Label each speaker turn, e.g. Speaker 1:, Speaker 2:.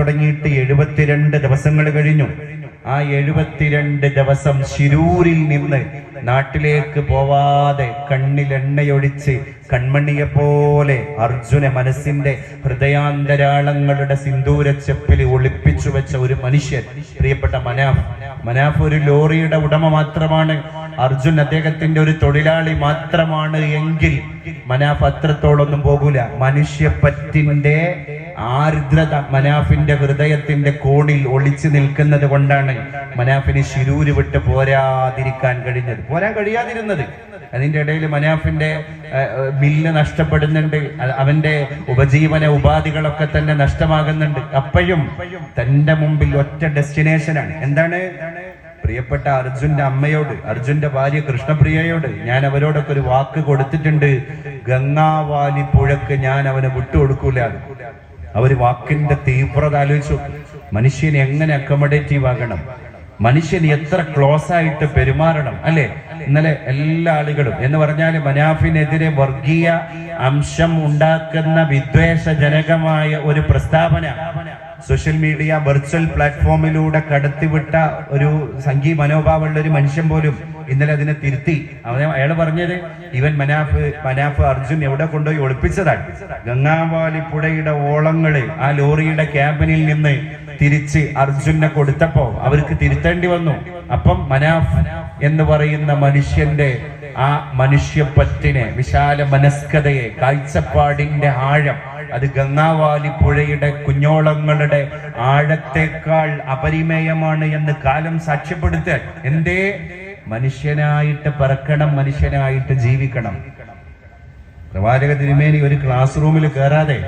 Speaker 1: തുടങ്ങിയിട്ട് എഴുപത്തിരണ്ട് ദിവസങ്ങൾ കഴിഞ്ഞു. ആ എഴുപത്തിരണ്ട് ദിവസം ശിരൂരിൽ നിന്ന് നാട്ടിലേക്ക് പോവാതെ കണ്ണിൽ എണ്ണയൊഴിച്ച് കൺമണിയെ പോലെ അർജുന മനസ്സിന്റെ ഹൃദയാന്തരാളങ്ങളുടെ സിന്ദൂരച്ചെപ്പിൽ ഒളിപ്പിച്ചു വെച്ച ഒരു മനുഷ്യൻ. പ്രിയപ്പെട്ട മനാഫ് മനാഫ് ഒരു ലോറിയുടെ ഉടമ മാത്രമാണ്. അർജുൻ അദ്ദേഹത്തിന്റെ ഒരു തൊഴിലാളി മാത്രമാണ് എങ്കിൽ മനാഫ് അത്രത്തോളൊന്നും പോകൂല. മനുഷ്യപ്പറ്റിന്റെ ആർദ്രത മനാഫിന്റെ ഹൃദയത്തിന്റെ കോണിൽ ഒളിച്ചു നിൽക്കുന്നത് കൊണ്ടാണ് മനാഫിന് ശിരൂര് വിട്ട് പോരാതിരിക്കാൻ കഴിഞ്ഞത്. പോരാൻ കഴിയാതിരുന്നത്. അതിന്റെ ഇടയിൽ മനാഫിന്റെ മില്ല് നഷ്ടപ്പെടുന്നുണ്ട്. അവന്റെ ഉപജീവന ഉപാധികളൊക്കെ തന്നെ നഷ്ടമാകുന്നുണ്ട്. അപ്പോഴും തന്റെ മുമ്പിൽ ഒറ്റ ഡെസ്റ്റിനേഷനാണ്. എന്താണ്? പ്രിയപ്പെട്ട അർജുന്റെ അമ്മയോട് അർജുന്റെ ഭാര്യ കൃഷ്ണപ്രിയയോട് ഞാൻ അവരോടൊക്കെ ഒരു വാക്ക് കൊടുത്തിട്ടുണ്ട്. ഗംഗാവാലി പുഴക്ക് ഞാൻ അവനെ വിട്ടുകൊടുക്കൂല. അവർ വാക്കിന്റെ തീവ്രത ആലോചിച്ചു മനുഷ്യനെ എങ്ങനെ അക്കോമഡേറ്റീവ് ആകണം? മനുഷ്യൻ എത്ര ക്ലോസ് ആയിട്ട് പെരുമാറണം അല്ലെ? ഇന്നലെ എല്ലാ ആളുകളും എന്ന് പറഞ്ഞാൽ മനാഫിനെതിരെ വർഗീയ അംശം ഉണ്ടാക്കുന്ന വിദ്വേഷജനകമായ ഒരു പ്രസ്താവന സോഷ്യൽ മീഡിയ വെർച്വൽ പ്ലാറ്റ്ഫോമിലൂടെ കടത്തിവിട്ട ഒരു സംഘീ മനോഭാവമുള്ള ഒരു മനുഷ്യൻ പോലും ഇന്നലെ അതിനെ തിരുത്തി. അയാൾ പറഞ്ഞത് ഇവൻ മനാഫ് മനാഫ് അർജുൻ എവിടെ കൊണ്ടുപോയി ഒളിപ്പിച്ചതാണ്? ഗംഗാവാലി പുഴയുടെ ഓളങ്ങൾ ആ ലോറിയുടെ ക്യാബിനിൽ നിന്ന് തിരിച്ച് അർജുനെ കൊടുത്തപ്പോ അവർക്ക് തിരുത്തേണ്ടി വന്നു. അപ്പം മനാഫ് എന്ന് പറയുന്ന മനുഷ്യന്റെ ആ മനുഷ്യപ്പറ്റിനെ വിശാല മനസ്കതയെ കാഴ്ചപ്പാടിന്റെ ആഴം അത് ഗംഗാവാലി പുഴയുടെ കുഞ്ഞോളങ്ങളുടെ ആഴത്തേക്കാൾ അപരിമേയമാണ് എന്ന് കാലം സാക്ഷ്യപ്പെടുത്താൻ. എന്തേ? മനുഷ്യനായിട്ട് പറക്കണം മനുഷ്യനായിട്ട് ജീവിക്കണം. പ്രവാചക തിരുമേനി ഒരു ക്ലാസ് റൂമിൽ കയറാതെ